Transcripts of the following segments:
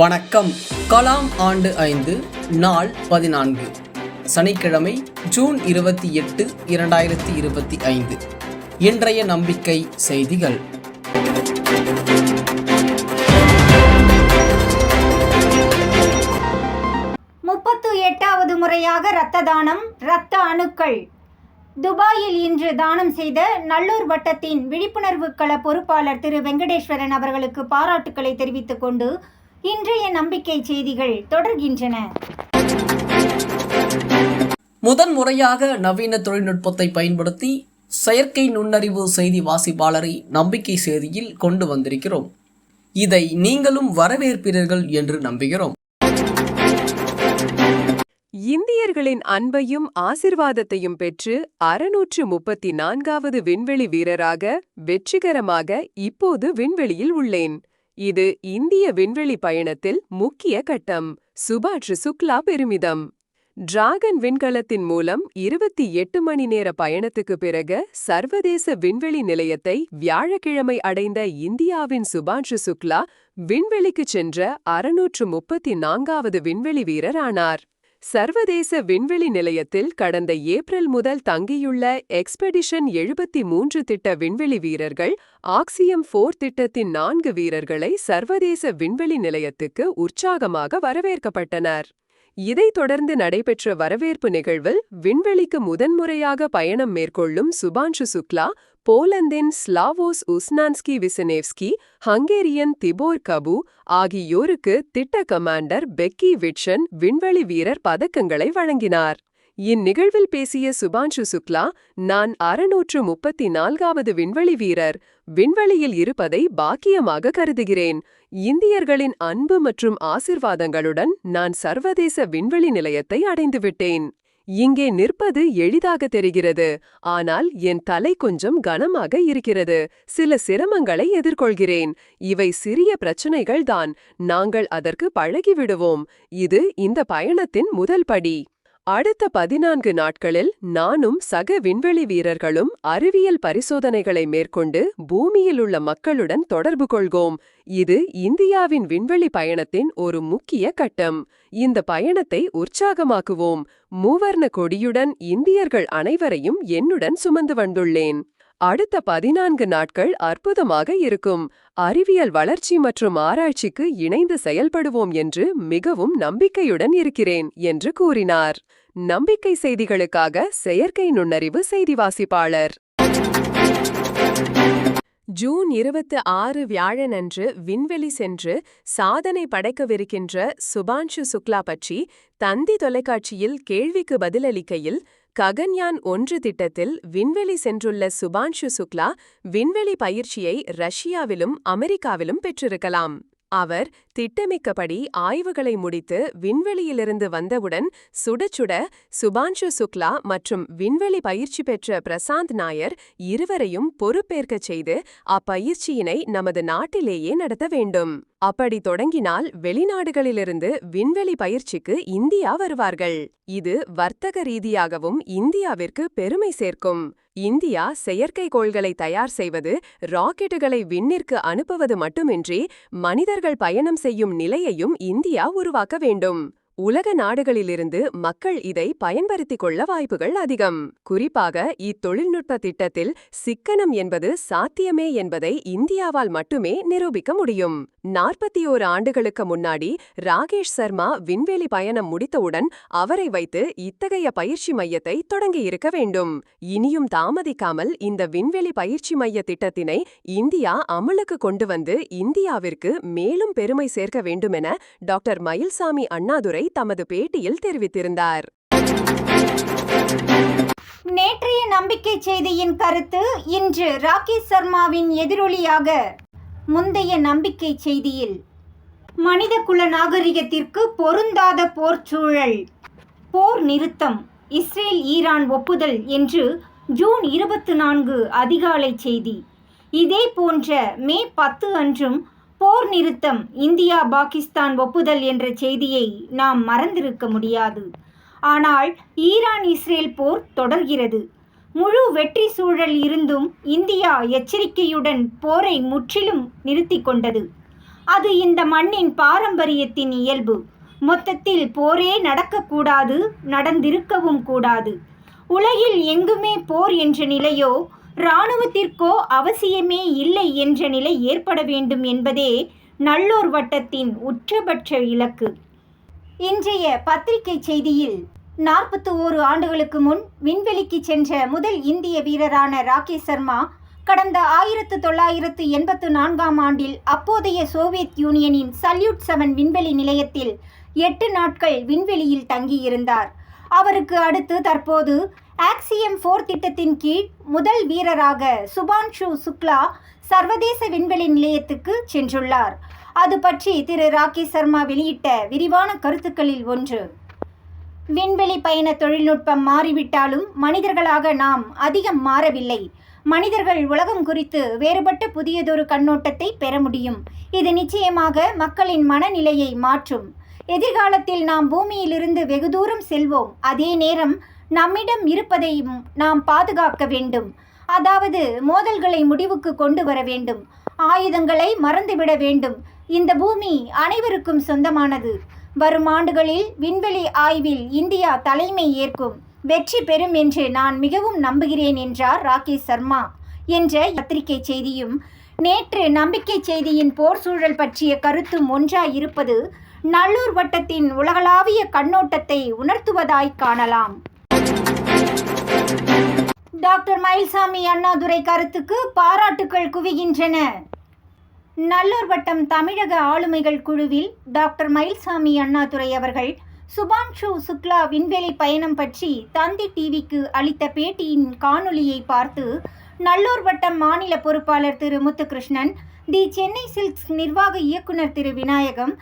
வணக்கம். கலாம் ஆண்டு ஐந்து நாள் பதினான்கு. சனிக்கிழமை ஜூன் இருபத்தி எட்டு இரண்டாயிரத்தி இருபத்தி ஐந்து. இன்றைய நம்பிக்கை செய்திகள். முப்பத்து எட்டாவது முறையாக இரத்த தானம் இரத்த அணுக்கள். துபாயில் இன்று தானம் செய்த நல்லூர் வட்டத்தின் விழிப்புணர்வு கள பொறுப்பாளர் திரு வெங்கடேஸ்வரன் அவர்களுக்கு பாராட்டுக்களை தெரிவித்துக் கொண்டு இன்றைய நம்பிக்கை செய்திகள் தொடர்கின்றன. முதன் முறையாக நவீன தொழில்நுட்பத்தை பயன்படுத்தி செயற்கை நுண்ணறிவு செய்தி வாசிப்பாளரை நம்பிக்கை செய்தியில் கொண்டு வந்திருக்கிறோம். இதை நீங்களும் வரவேற்பீர்கள் என்று நம்புகிறோம். இந்தியர்களின் அன்பையும் ஆசிர்வாதத்தையும் பெற்று அறுநூற்று முப்பத்தி நான்காவது விண்வெளி வீரராக வெற்றிகரமாக இப்போது விண்வெளியில் உள்ளேன். இது இந்திய விண்வெளி பயணத்தில் முக்கிய கட்டம். சுபாஷ் சுக்லா பெருமிதம். டிராகன் விண்கலத்தின் மூலம் இருபத்தி எட்டு மணி நேர பயணத்துக்கு பிறகு சர்வதேச விண்வெளி நிலையத்தை வியாழக்கிழமை அடைந்த இந்தியாவின் சுபாஷ் சுக்லா விண்வெளிக்கு சென்ற அறுநூற்று முப்பத்தி நான்காவது விண்வெளி வீரர் ஆனார் சர்வதேச விண்வெளி நிலையத்தில் கடந்த ஏப்ரல் முதல் தங்கியுள்ள எக்ஸ்பெடிஷன் எழுபத்தி மூன்று திட்ட விண்வெளி வீரர்கள் ஆக்சியம் போர் திட்டத்தின் நான்கு வீரர்களை சர்வதேச விண்வெளி நிலையத்துக்கு உற்சாகமாக வரவேற்கப்பட்டனர். இதைத் தொடர்ந்து நடைபெற்ற வரவேற்பு நிகழ்வில் விண்வெளிக்கு முதன்முறையாக பயணம் மேற்கொள்ளும் Shubhanshu Shukla போலந்தின் Slawosz Uznanski Wisniewski Hungarian Tibor Kapu ஆகியோருக்கு திட்ட கமாண்டர் பெக்கி விட்சன் விண்வெளி வீரர் பதக்கங்களை வழங்கினார். இந்நிகழ்வில் பேசிய சுபான்ஷு சுக்லா நான் அறுநூற்று முப்பத்தி நான்காவது விண்வெளி வீரர். விண்வெளியில் இருப்பதை பாக்கியமாக கருதுகிறேன். இந்தியர்களின் அன்பு மற்றும் ஆசிர்வாதங்களுடன் நான் சர்வதேச விண்வெளி நிலையத்தை அடைந்துவிட்டேன். இங்கே நிற்பது எளிதாக தெரிகிறது. ஆனால் என் தலை கொஞ்சம் கனமாக இருக்கிறது. சில சிரமங்களை எதிர்கொள்கிறேன். இவை சிறிய பிரச்சனைகள்தான். நாங்கள் அதற்கு பழகிவிடுவோம். இது இந்த பயணத்தின் முதல் படி. அடுத்த பதினான்கு நாட்களில் நானும் சக விண்வெளி வீரர்களும் அறிவியல் பரிசோதனைகளை மேற்கொண்டு பூமியிலுள்ள மக்களுடன் தொடர்பு கொள்வோம். இது இந்தியாவின் விண்வெளி பயணத்தின் ஒரு முக்கிய கட்டம். இந்த பயணத்தை உற்சாகமாக்குவோம். மூவர்ண கொடியுடன் இந்தியர்கள் அனைவரையும் என்னுடன் சுமந்து வந்துள்ளேன். அடுத்த பதினான்கு நாட்கள் அற்புதமாக இருக்கும். அறிவியல் வளர்ச்சி மற்றும் ஆராய்ச்சிக்கு இணைந்து செயல்படுவோம் என்று மிகவும் நம்பிக்கையுடன் இருக்கிறேன் என்று கூறினார். நம்பிக்கை செய்திகளுக்காக செயற்கை நுண்ணறிவு செய்தி வாசிப்பாளர். ஜூன் இருபத்து ஆறு வியாழனன்று விண்வெளி சென்று சாதனை படைக்கவிருக்கின்ற சுபான்ஷு சுக்லா பற்றி தந்தி தொலைக்காட்சியில் கேள்விக்கு பதிலளிக்கையில் ககன்யான் ஒன்று திட்டத்தில் விண்வெளி சென்றுள்ள சுபான்ஷு சுக்லா விண்வெளி பயிற்சியை ரஷ்யாவிலும் அமெரிக்காவிலும் பெற்றிருக்கலாம். அவர் திட்டமிக்கபடி ஆய்வுகளை முடித்து விண்வெளியிலிருந்து வந்தவுடன் சுட சுட சுபான்ஷு சுக்லா மற்றும் விண்வெளி பயிற்சி பெற்ற பிரசாந்த் நாயர் இருவரையும் பொறுப்பேற்கச் செய்து அப்பயிற்சியினை நமது நாட்டிலேயே நடத்த வேண்டும். அப்படி தொடங்கினால் வெளிநாடுகளிலிருந்து விண்வெளி பயிற்சிக்கு இந்தியா வருவார்கள். இது வர்த்தக ரீதியாகவும் இந்தியாவிற்கு பெருமை சேர்க்கும். இந்தியா செயற்கைக்கோள்களை தயார் செய்வது ராக்கெட்டுகளை விண்ணிற்கு அனுப்புவது மட்டுமின்றி மனிதர்கள் பயணம் செய்யும் நிலையையும் இந்தியா உருவாக்க வேண்டும். உலக நாடுகளிலிருந்து மக்கள் இதை பயன்படுத்திக் கொள்ள வாய்ப்புகள் அதிகம். குறிப்பாக இத்தொழில்நுட்ப திட்டத்தில் சிக்கனம் என்பது சாத்தியமே என்பதை இந்தியாவால் மட்டுமே நிரூபிக்க முடியும். நாற்பத்தி ஓரு ஆண்டுகளுக்கு முன்னாடி ராகேஷ் சர்மா விண்வெளி பயணம் முடித்தவுடன் அவரை வைத்து இத்தகைய பயிற்சி மையத்தை தொடங்கியிருக்க வேண்டும். இனியும் தாமதிக்காமல் இந்த விண்வெளி பயிற்சி மைய திட்டத்தினை இந்தியா அமலுக்கு கொண்டு வந்து இந்தியாவிற்கு மேலும் பெருமை சேர்க்க வேண்டுமென டாக்டர் மயில்சாமி அண்ணாதுரை தமது பேட்டியில் தெரிவித்திருந்தார். நேற்றைய நம்பிக்கை செய்தியின் கருத்து இன்று ராகேஷ் சர்மாவின் எதிரொலியாக. முந்தைய நம்பிக்கை செய்தியில் மனித குல நாகரிகத்திற்கு பொருந்தாத போர் சூழல் போர் நிறுத்தம் இஸ்ரேல் ஈரான் ஒப்புதல் என்று ஜூன் இருபத்து நான்கு அதிகாலை செய்தி. இதே போன்ற மே பத்து அன்றும் போர் நிறுத்தம் இந்தியா பாகிஸ்தான் ஒப்புதல் என்ற செய்தியை நாம் மறந்திருக்க முடியாது. ஆனால் ஈரான் இஸ்ரேல் போர் தொடர்கிறது. முழு வெற்றி சூழல் இருந்தும் இந்தியா எச்சரிக்கையுடன் போரை முற்றிலும் நிறுத்தி கொண்டது. அது இந்த மண்ணின் பாரம்பரியத்தின் இயல்பு. மொத்தத்தில் போரே நடக்கக்கூடாது நடந்திருக்கவும் கூடாது. உலகில் எங்குமே போர் என்ற நிலையோ இராணுவத்திற்கோ அவசியமே இல்லை என்ற நிலை ஏற்பட வேண்டும் என்பதே நல்லோர் வட்டத்தின் உச்சபட்ச இலக்கு. இன்றைய பத்திரிகை செய்தியில் நாற்பத்தி ஓரு ஆண்டுகளுக்கு முன் விண்வெளிக்கு சென்ற முதல் இந்திய வீரரான ராகேஷ் சர்மா கடந்த ஆயிரத்து தொள்ளாயிரத்து எண்பத்து நான்காம் ஆண்டில் அப்போதைய சோவியத் யூனியனின் சல்யூட் செவன் விண்வெளி நிலையத்தில் எட்டு நாட்கள் விண்வெளியில் தங்கியிருந்தார். அவருக்கு அடுத்து தற்போது ஆக்சியம் ஃபோர் திட்டத்தின் கீழ் முதல் வீரராக சுபான்ஷு சுக்லா சர்வதேச விண்வெளி நிலையத்துக்கு சென்றுள்ளார். அது பற்றி திரு ராகேஷ் சர்மா வெளியிட்ட விரிவான கருத்துக்களில் ஒன்று. விண்வெளி பயண தொழில்நுட்பம் மாறிவிட்டாலும் மனிதர்களாக நாம் அதிகம் மாறவில்லை. மனிதர்கள் உலகம் குறித்து வேறுபட்ட புதியதொரு கண்ணோட்டத்தை பெற முடியும். இது நிச்சயமாக மக்களின் மனநிலையை மாற்றும். எதிர்காலத்தில் நாம் பூமியிலிருந்து வெகு தூரம் செல்வோம். அதே நேரம் நம்மிடம் இருப்பதையும் நாம் பாதுகாக்க வேண்டும். அதாவது மோதல்களை முடிவுக்கு கொண்டு வர வேண்டும். ஆயுதங்களை மறந்துவிட வேண்டும். இந்த பூமி அனைவருக்கும் சொந்தமானது. வரும் ஆண்டுகளில் விண்வெளி ஆய்வில் இந்தியா தலைமை ஏற்கும். வெற்றி பெறும் என்று நான் மிகவும் நம்புகிறேன் என்றார் ராகேஷ் சர்மா. என்ற பத்திரிகை செய்தியும் நேற்று நம்பிக்கை செய்தியின் போர் சூழல் பற்றிய கருத்தும் ஒன்றாய் இருப்பது நல்லூர் வட்டத்தின் உலகளாவிய கண்ணோட்டத்தை உணர்த்துவதாய் காணலாம். டாக்டர் மயில்சாமி அண்ணாதுரை கருத்துக்கு பாராட்டுக்கள் குவிகின்றன. நல்லூர் வட்டம் தமிழக ஆளுமைகள் குழுவில் டாக்டர் மயில்சாமி அண்ணாதுரை அவர்கள் சுபான்ஷு சுக்லா விண்வெளி பயணம் பற்றி தந்தி டிவிக்கு அளித்த பேட்டியின் காணொளியை பார்த்து நல்லூர் வட்டம் மாநில பொறுப்பாளர் திரு முத்துகிருஷ்ணன் தி சென்னை சில்க்ஸ் நிர்வாக இயக்குனர் திரு விநாயகம்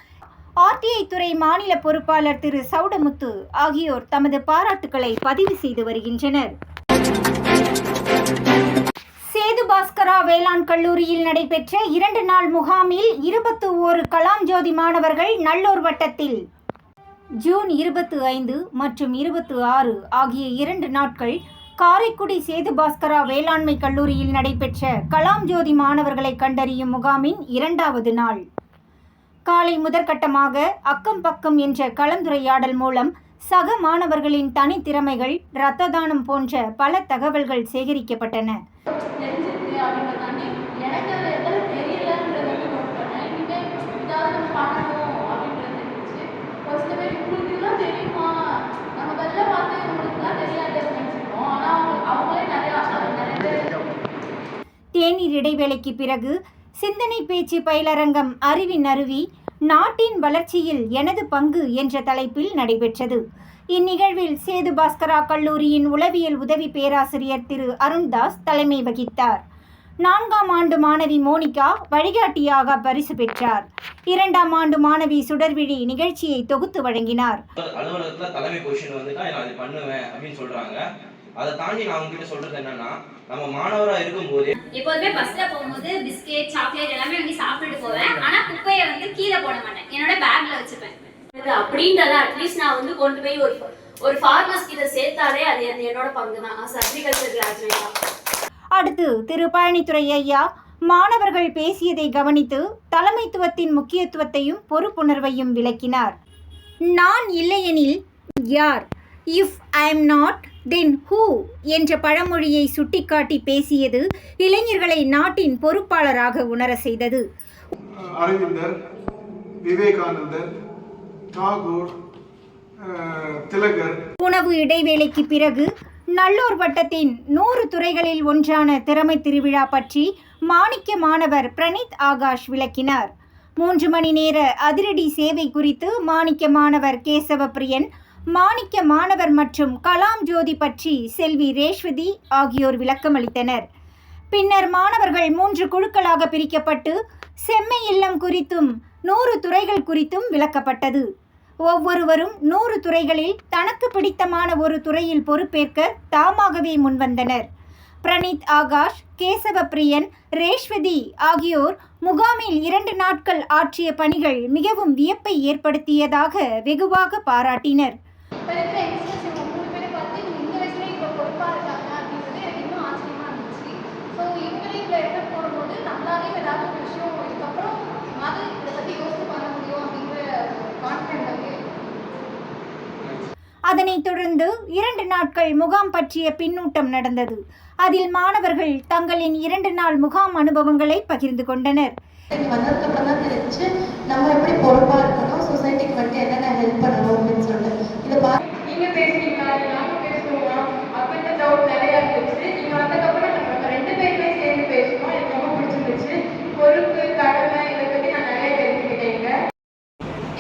ஆர்டிஐ துறை மாநில பொறுப்பாளர் திரு சவுடமுத்து ஆகியோர் தமது பாராட்டுக்களை பதிவு செய்து வருகின்றனர். சேது பாஸ்கரா வேளாண் கல்லூரியில் நடைபெற்ற இரண்டு நாள் முகாமில் இருபத்து ஓரு கலாம் ஜோதி மாணவர்கள் நல்லூர் வட்டத்தில். ஜூன் இருபத்து ஐந்து மற்றும் இருபத்து ஆறு ஆகிய இரண்டு நாட்கள் காரைக்குடி சேது பாஸ்கரா வேளாண்மை கல்லூரியில் நடைபெற்ற கலாம் ஜோதி மாணவர்களை கண்டறியும் முகாமின் இரண்டாவது நாள். காலை முதற்கட்டமாக அக்கம் பக்கம் என்ற கலந்துரையாடல் மூலம் சக மாணவர்களின் தனித்திறமைகள் இரத்த தானம் போன்ற பல தகவல்கள் சேகரிக்கப்பட்டன. தேநீர் இடைவேளைக்கு பிறகு சிந்தனை பேச்சு பயிலரங்கம் அறிவின் அருவி நாட்டின் வளர்ச்சியில் எனது பங்கு என்ற தலைப்பில் நடைபெற்றது. இந்நிகழ்வில் சேது பாஸ்கரா கல்லூரியின் உளவியல் உதவி பேராசிரியர் திரு அருண்தாஸ் தலைமை வகித்தார். நான்காம் ஆண்டு மாணவி மோனிகா வழிகாட்டியாக பரிசு பெற்றார். இரண்டாம் ஆண்டு மாணவி சுடர்விழி நிகழ்ச்சியை தொகுத்து வழங்கினார். அலுவலகத்துல தலைமை பொசிஷன் வந்துட்டா நான் அது பண்ணுவேன் அப்படின்னு சொல்றாங்க. அதை தாண்டி நான் உங்ககிட்ட சொல்றது என்னன்னா நம்ம மாணவரா இருக்கும்போது எப்போதுமே பஸ்ல போகும்போது பிஸ்கெட் சாக்லேட் எல்லாமே வாங்கி சாப்பிட்டுட்டு போவேன். ஆனா குப்பையை வந்து கீழே போட மாட்டேன். என்னோட பேக்ல வச்சுப்பேன். அப்படின்றத அட்லீஸ்ட் நான் வந்து கொண்டு போய் ஒரு ஒரு ஃபார்மர்ஸ் கிட்ட சேர்த்தாலே அது என் என்னோட பங்கு தான். அக்ரிகல்ச்சர் கிராஜுவேட் அடுத்து திரு பழனித்துறை ஐயா மாணவர்கள் பேசியதை கவனித்து தலைமைத்துவத்தின் முக்கியத்துவத்தையும் பொறுப்புணர்வையும் விளக்கினார். நான் இல்லையெனில் யார்? If I am not then who என்ற பழமொழியை சுட்டிக்காட்டி பேசியது இளைஞர்களை நாட்டின் பொறுப்பாளராக உணர செய்தது. அரவிந்தர் விவேகானந்தர் தாகூர் திலகர். உணவு இடைவேளைக்கு பிறகு நல்லூர் வட்டத்தின் நூறு துறைகளில் ஒன்றான திறமை திருவிழா பற்றி மாணிக்க மாணவர் பிரணீத் ஆகாஷ் விளக்கினார். மூன்று மணி நேர அதிரடி சேவை குறித்து மாணிக்க மாணவர் கேசவ பிரியன் மாணிக்க மாணவர் மற்றும் கலாம் ஜோதி பற்றி செல்வி ரேஷ்வதி ஆகியோர் விளக்கமளித்தனர் பின்னர் மாணவர்கள் மூன்று குழுக்களாக பிரிக்கப்பட்டு செம்மை இல்லம் குறித்தும் நூறு துறைகள் குறித்தும் விளக்கப்பட்டது. ஒவ்வொருவரும் நூறு துறைகளில் தனக்கு பிடித்தமான ஒரு துறையில் பொறுப்பேற்க தாமாகவே முன்வந்தனர். பிரணீத் ஆகாஷ் கேசவ பிரியன் ரேஷ்வதி ஆகியோர் முகாமில் இரண்டு நாட்கள் ஆற்றிய பணிகள் மிகவும் வியப்பை ஏற்படுத்தியதாக வெகுவாக பாராட்டினர். அதனைத் தொடர்ந்து இரண்டு நாட்கள் முகாம் பற்றிய பின்னூட்டம் நடந்தது. அதில் மாணவர்கள் தங்களின் இரண்டு நாள் முகாம் அனுபவங்களை பகிர்ந்து கொண்டனர். வந்ததுக்கப்புறம் தான் தெரிஞ்சு நம்ம எப்படி பொறுப்பாக இருக்கணும் சொசைட்டிக்கு மட்டும் என்னென்ன ஹெல்ப் பண்ணணும் அப்படின்னு சொல்லிட்டு. இதை பார்த்து நீங்கள் பேசுறீங்களா? நாங்கள் பேசுவோமா அப்படின்ற டவுட் நிறைய இருந்துச்சு. நீங்கள் வந்ததுக்கப்புறம் நம்ம ரெண்டு பேருமே சேர்ந்து பேசணும் எனக்கு ரொம்ப பிடிச்சிருந்துச்சு. பொறுப்பு கடமை இதை பற்றி நான் நிறைய தெரிஞ்சுக்கிட்டேங்க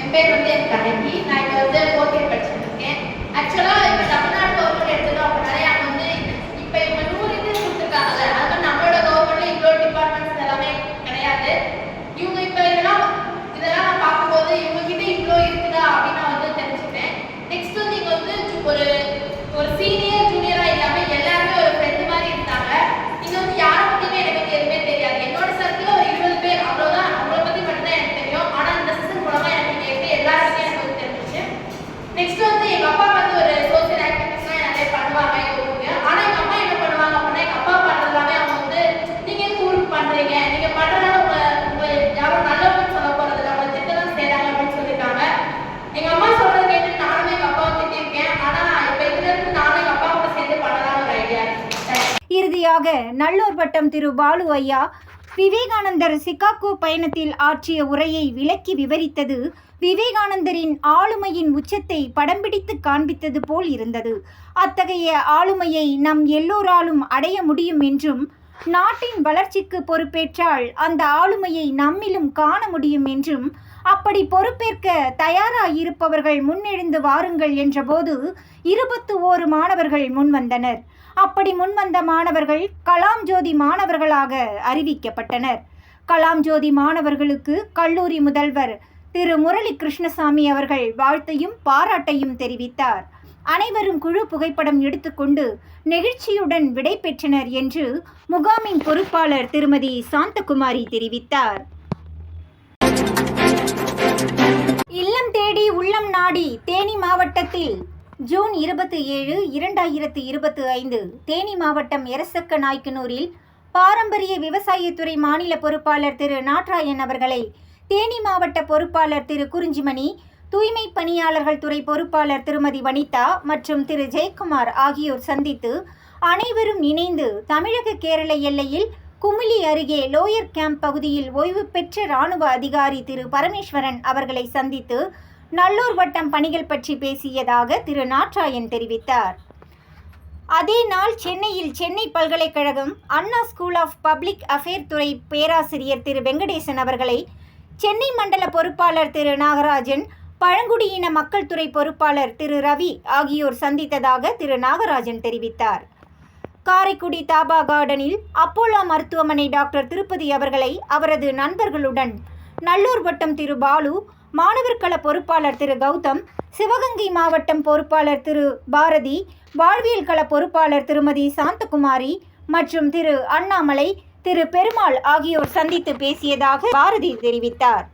என் பேர் வந்து என் கண்ணகி நான் இப்போ வந்து ஃபோர்த் இயர் படிச்சுட்டு இருக்கேன். ஆக்சுவலா இப்போ தமிழ்நாடு கவர்மெண்ட் எடுத்துட்டோம் அப்படின்னாலே அங்கே வந்து இப்போ இவங்க நூறு இது கொடுத்துருக்காங்கல்ல அது மாதிரி நம்மளோட கவர்மெண்ட்ல இவ்வளோ டிபார்ட்மெண்ட்ஸ் எல்லாமே கிடையாது இவங்க இப்போ இதெல்லாம் இதெல்லாம் நான் பார்க்கும்போது இவங்க கிட்ட இவ்வளோ இருக்குதா அப்படின்னு நான் வந்து தெரிஞ்சுக்கிட்டேன் நெக்ஸ்ட் வந்து இங்கே வந்து ஒரு ஒரு சீனியர் ஜூனியராக இல்லாமல் எல்லாருமே ஒரு ஃப்ரெண்டு மாதிரி இருந்தாங்க இங்கே வந்து யாரை பற்றியுமே எனக்கு வந்து எதுவுமே தெரியாது என்னோட சர்க்கிள் ஒரு இருபது பேர் அவ்வளோதான் அவங்கள பற்றி மட்டும்தான் எனக்கு தெரியும் ஆனால் இந்த செஷன் மூலமாக எனக்கு இங்கே இருக்க எல்லாருமே எனக்கு வந்து தெரிஞ்சிச்சு நெக்ஸ்ட் வந்து எங்கள் அப்பா வந்து ஒரு சோசியல் ஆக்டிவிட்டிஸ்லாம் நிறைய பண்ணுவாங்க எங்கள் ஊருக்கு ஆனால் எங்கள் அம்மா என்ன பண்ணுவாங்க அப்படின்னா எங்கள் அப்பா பண்ணுறது எல்லாமே அவங்க வந்து நீங்கள் எதுக்கு ஊருக்கு பண்ணுறீங்க நீங்கள் பண்ணுறதுனால உங்கள் உங்கள் யாரும் நல்லவங்கன்னு சொல்ல போகிறது இல்லை அவங்க திட்ட தான் செய்கிறாங்க அப்படின்னு சொல்லியிருக்காங்க எங்கள் அம்மா சொல்கிறது கேட்டு நானுமே எங்கள் அப்பாவை திட்டிருக்கேன் ஆனால் இப்போ இதுலேருந்து நானும் எங்கள் அப்பா கூட சேர்ந்து பண்ணலாம் ஒரு ஐடியா இறுதியாக நல்லூர் வட்டம் திரு பாலு ஐயா விவேகானந்தர் சிகாகோ பயணத்தில் ஆற்றிய உரையை விளக்கி விவரித்தது விவேகானந்தரின் ஆளுமையின் உச்சத்தை படம் பிடித்து காண்பித்தது போல் இருந்தது. அத்தகைய ஆளுமையை நம் எல்லோராலும் அடைய முடியும் என்றும் நாட்டின் வளர்ச்சிக்கு பொறுப்பேற்றால் அந்த ஆளுமையை நம்மிலும் காண முடியும் என்றும் அப்படி பொறுப்பேற்க தயாராயிருப்பவர்கள் முன்னெழுந்து வாருங்கள் என்றபோது இருபத்து ஓரு மாணவர்கள் முன்வந்தனர். அப்படி முன்வந்த மாணவர்கள் கலாம் ஜோதி மாணவர்களாக அறிவிக்கப்பட்டனர். கலாம் ஜோதி மாணவர்களுக்கு கல்லூரி முதல்வர் திரு முரளி கிருஷ்ணசாமி அவர்கள் வாழ்த்தையும் பாராட்டையும் தெரிவித்தார். அனைவரும் குழு புகைப்படம் எடுத்துக்கொண்டு நெகிழ்ச்சியுடன் விடை பெற்றனர் என்று முகாமின் பொறுப்பாளர் திருமதி சாந்தகுமாரி தெரிவித்தார். இல்லம் தேடி உள்ளம் நாடி தேனி மாவட்டத்தில் ஜூன் இருபத்தி ஏழு இரண்டாயிரத்து இருபத்தி ஐந்து தேனி மாவட்டம் எரசக்க நாய்க்கனூரில் பாரம்பரிய விவசாயத்துறை மாநில பொறுப்பாளர் திரு. நாட்ராயன் அவர்களை தேனி மாவட்ட பொறுப்பாளர் திரு. குறிஞ்சிமணி தூய்மை பணியாளர்கள் துறை பொறுப்பாளர் திருமதி வனிதா மற்றும் திரு. ஜெயக்குமார் ஆகியோர் சந்தித்து அனைவரும் இணைந்து தமிழக கேரள எல்லையில் குமிளி அருகே லோயர் கேம்ப் பகுதியில் ஓய்வு பெற்ற இராணுவ அதிகாரி திரு. பரமேஸ்வரன் அவர்களை சந்தித்து நல்லூர் வட்டம் பணிகள் பற்றி பேசியதாக திரு நாட்ராயன் தெரிவித்தார். அதே நாள் சென்னையில் சென்னை பல்கலைக்கழகம் Anna school of public affair துறை பேராசிரியர் திரு வெங்கடேசன் அவர்களை சென்னை மண்டல பொறுப்பாளர் திரு நாகராஜன் பழங்குடியின மக்கள் துறை பொறுப்பாளர் திரு ரவி ஆகியோர் சந்தித்ததாக திரு நாகராஜன் தெரிவித்தார். காரைக்குடி தாபா கார்டனில் அப்போலோ மருத்துவமனை டாக்டர் திருப்பதி அவர்களை அவரது நண்பர்களுடன் நல்லூர் வட்டம் திரு பாலு மாணவர்கள பொறுப்பாளர் திரு கௌதம் சிவகங்கை மாவட்டம் பொறுப்பாளர் திரு பாரதி வாழ்வியல் கள பொறுப்பாளர் திருமதி சாந்தகுமாரி மற்றும் திரு அண்ணாமலை திரு பெருமாள் ஆகியோர் சந்தித்து பேசியதாக பாரதி தெரிவித்தார்.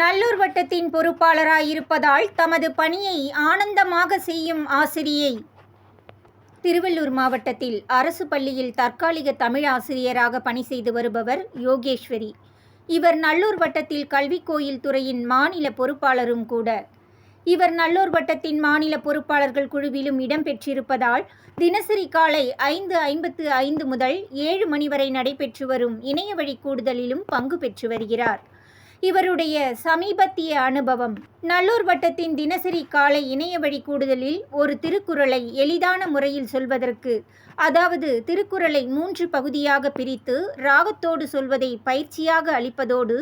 நல்லூர் வட்டத்தின் பொறுப்பாளராயிருப்பதால் தமது பணியை ஆனந்தமாக செய்யும் ஆசிரியை திருவள்ளூர் மாவட்டத்தில் அரசு பள்ளியில் தற்காலிக தமிழ் ஆசிரியராக பணி செய்து வருபவர் யோகேஸ்வரி. இவர் நல்லூர் வட்டத்தில் கல்விக் கோயில் துறையின் மாநில பொறுப்பாளரும் கூட. இவர் நல்லூர் வட்டத்தின் மாநில பொறுப்பாளர்கள் குழுவிலும் இடம்பெற்றிருப்பதால் தினசரி காலை ஐந்து ஐம்பத்து ஐந்து முதல் ஏழு மணி வரை நடைபெற்று வரும் இணைய வழி கூடுதலிலும் பங்கு பெற்று வருகிறார். இவருடைய சமீபத்திய அனுபவம். நல்லூர் வட்டத்தின் தினசரி காலை இணைய வழி கூடுதலில் ஒரு திருக்குறளை எளிதான முறையில் சொல்வதற்கு அதாவது திருக்குறளை மூன்று பகுதியாக பிரித்து ராகத்தோடு சொல்வதை பயிற்சியாக அளிப்பதோடு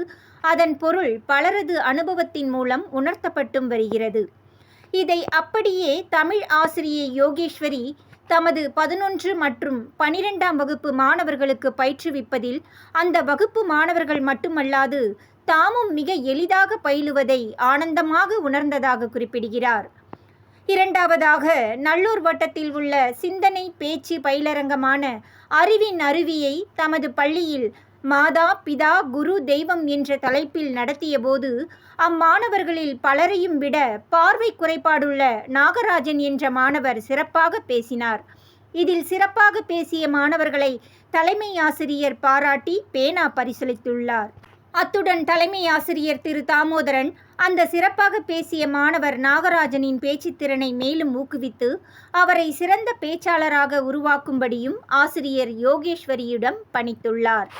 அதன் பொருள் பலரது அனுபவத்தின் மூலம் உணர்த்தப்பட்டும் வருகிறது. இதை அப்படியே தமிழ் ஆசிரியை யோகேஸ்வரி தமது பதினொன்று மற்றும் பனிரெண்டாம் வகுப்பு மாணவர்களுக்கு பயிற்றுவிப்பதில் அந்த வகுப்பு மாணவர்கள் மட்டுமல்லாது தாமும் மிக எளிதாக பயிலுவதை ஆனந்தமாக உணர்ந்ததாக குறிப்பிடுகிறார். இரண்டாவதாக நல்லூர் வட்டத்தில் உள்ள சிந்தனை பேச்சு பயிலரங்கமான அறிவின் அருவியை தமது பள்ளியில் மாதா பிதா குரு தெய்வம் என்ற தலைப்பில் நடத்தியபோது அம்மாணவர்களில் பலரையும் விட பார்வை குறைபாடுள்ள நாகராஜன் என்ற மாணவர் சிறப்பாக பேசினார். இதில் சிறப்பாக பேசிய மாணவர்களை தலைமை ஆசிரியர் பாராட்டி பேனா பரிசளித்துள்ளார். அத்துடன் தலைமை ஆசிரியர் திரு. தாமோதரன் அந்த சிறப்பாக பேசிய மாணவர் நாகராஜனின் பேச்சுத்திறனை மேலும் ஊக்குவித்து அவரை சிறந்த பேச்சாளராக உருவாக்கும்படியும் ஆசிரியர் யோகேஸ்வரியிடம் பணித்துள்ளார்.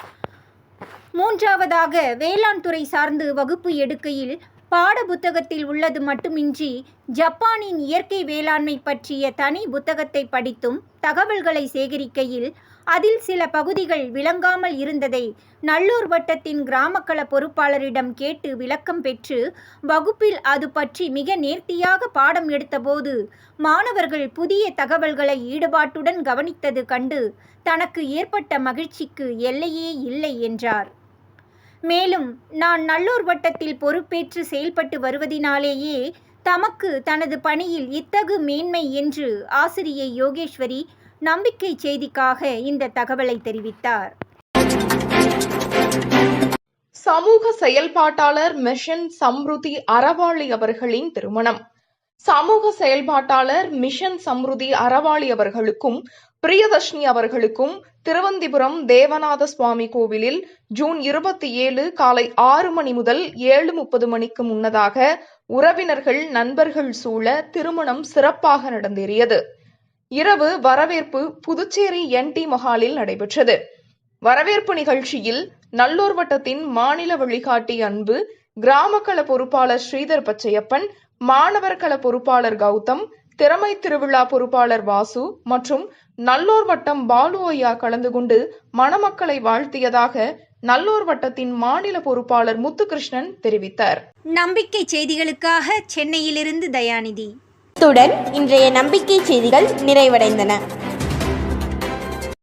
மூன்றாவதாக வேளாண் துறை சார்ந்து வகுப்பு எடுக்கையில் பாட புத்தகத்தில் உள்ளது மட்டுமின்றி ஜப்பானின் இயற்கை வேளாண்மை பற்றிய தனி புத்தகத்தை படித்தும் தகவல்களை சேகரிக்கையில் அதில் சில பகுதிகள் விளங்காமல் இருந்ததை நல்லூர் வட்டத்தின் கிராமக்கள பொறுப்பாளரிடம் கேட்டு விளக்கம் பெற்று வகுப்பில் அது பற்றி மிக நேர்த்தியாக பாடம் எடுத்தபோது மாணவர்கள் புதிய தகவல்களை ஈடுபாட்டுடன் கவனித்தது கண்டு தனக்கு ஏற்பட்ட மகிழ்ச்சிக்கு எல்லையே இல்லை என்றார். மேலும் நான் நல்லூர் வட்டத்தில் பொறுப்பேற்று செயல்பட்டு வருவதினாலேயே தமக்கு தனது பணியில் இத்தகு மேன்மை என்று ஆசிரியை யோகேஸ்வரி நம்பிக்கை செய்திக்காக இந்த தகவலை தெரிவித்தார். சமூக செயல்பாட்டாளர் மிஷன் சம்ருதி அறவாளி அவர்களின் திருமணம். சமூக செயல்பாட்டாளர் மிஷன் சம்ருதி அறவாளி அவர்களுக்கும் பிரியதர்ஷினி அவர்களுக்கும் திருவந்திபுரம் தேவநாத சுவாமி கோவிலில் ஜூன் இருபத்தி ஏழு காலை ஆறு மணி முதல் ஏழு முப்பது மணிக்கு முன்னதாக உறவினர்கள் நண்பர்கள் சூழ திருமணம் சிறப்பாக நடந்தேறியது. இரவு வரவேற்பு புதுச்சேரி என்டி மஹாலில் நடைபெற்றது. வரவேற்பு நிகழ்ச்சியில் நல்லூர் வட்டத்தின் மாநில வழிகாட்டி அன்பு கிராமக்கள பொறுப்பாளர் ஸ்ரீதர் பச்சையப்பன் மாணவர் கள பொறுப்பாளர் கௌதம் திறமை திருவிழா பொறுப்பாளர் வாசு மற்றும் நல்லூர் வட்டம் பாலு ஐயா கலந்து கொண்டு மணமக்களை வாழ்த்தியதாக நல்லூர் வட்டத்தின் மாநில பொறுப்பாளர் முத்துகிருஷ்ணன் தெரிவித்தார். நம்பிக்கை செய்திகளுக்காக சென்னையிலிருந்து தயாநிதி. இத்துடன் இன்றைய நம்பிக்கை செய்திகள் நிறைவடைந்தன.